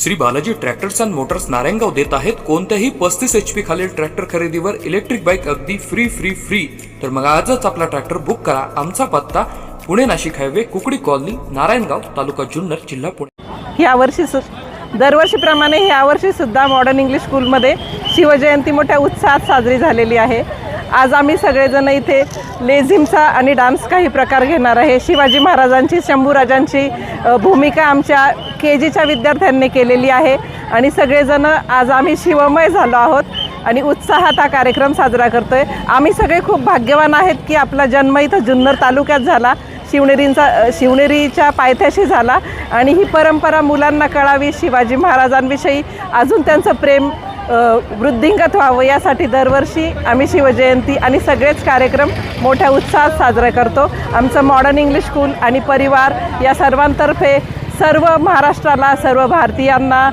Shri Balaji tractors and motors Narayangaon देत आहेत. कोणत्याही पस्तीस एच पी खालील ट्रॅक्टर खरेदीवर इलेक्ट्रिक बाईक अगदी फ्री फ्री फ्री तर मग आजच आपला ट्रॅक्टर बुक करा. आमचा पत्ता पुणे नाशिक हायवे कुकडी कॉलनी नारायणगाव तालुका जुन्नर जिल्हा पुणे. यावर्षी सु दरवर्षीप्रमाणे यावर्षी सुद्धा मॉडर्न इंग्लिश स्कूलमध्ये शिवजयंती मोठ्या उत्साहात साजरी झालेली आहे. आज आम्ही सगळेजण इथे लेझिमचा आणि डान्स काही प्रकार घेणार आहे. शिवाजी महाराजांची शंभूराजांची भूमिका आमच्या के जीच्या विद्यार्थ्यांनी केलेली आहे आणि सगळेजण आज आम्ही शिवमय झालो आहोत आणि उत्साहात हा कार्यक्रम साजरा करतो आहे आम्ही सगळे खूप भाग्यवान आहेत की आपला जन्म इथं जुन्नर तालुक्यात झाला. शिवनेरींचा शिवनेरीच्या पायथ्याशी झाला. आणि ही परंपरा मुलांना कळावी शिवाजी महाराजांविषयी अजून त्यांचं प्रेम वृद्धिंगत व्हावं यासाठी दरवर्षी आम्ही शिवजयंती आणि सगळेच कार्यक्रम मोठ्या उत्साहात साजरे करतो. आमचं मॉडर्न इंग्लिश स्कूल आणि परिवार या सर्वांतर्फे सर्व महाराष्ट्राला सर्व भारतीयांना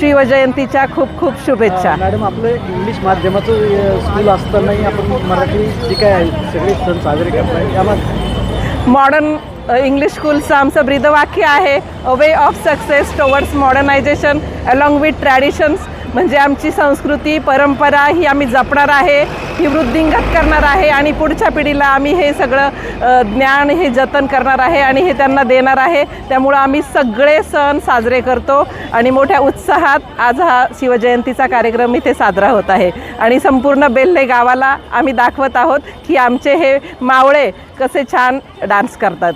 शिवजयंतीच्या खूप खूप शुभेच्छा. मॅडम आपलं इंग्लिश माध्यमाचं स्कूल असतानाही आपण मराठी जे काय आहे सगळे सण साजरे करताय यामध्ये मॉडर्न इंग्लिश स्कूलचं आमचं ब्रीदवाक्य आहे a way of success towards modernisation along with traditions म्हणजे आमची संस्कृती परंपरा ही आम्ही जपणार आहे ही वृद्धिंगत करणार आहे आणि पुढच्या पिढीला आम्ही हे सगळं ज्ञान हे जतन करणार आहे आणि हे त्यांना देणार आहे. त्यामुळं आम्ही सगळे सण साजरे करतो आणि मोठ्या उत्साहात आज हा शिवजयंतीचा कार्यक्रम इथे साजरा होत आहे. आणि संपूर्ण बेल्हे गावाला आम्ही दाखवत आहोत की आमचे हे मावळे कसे छान डान्स करतात.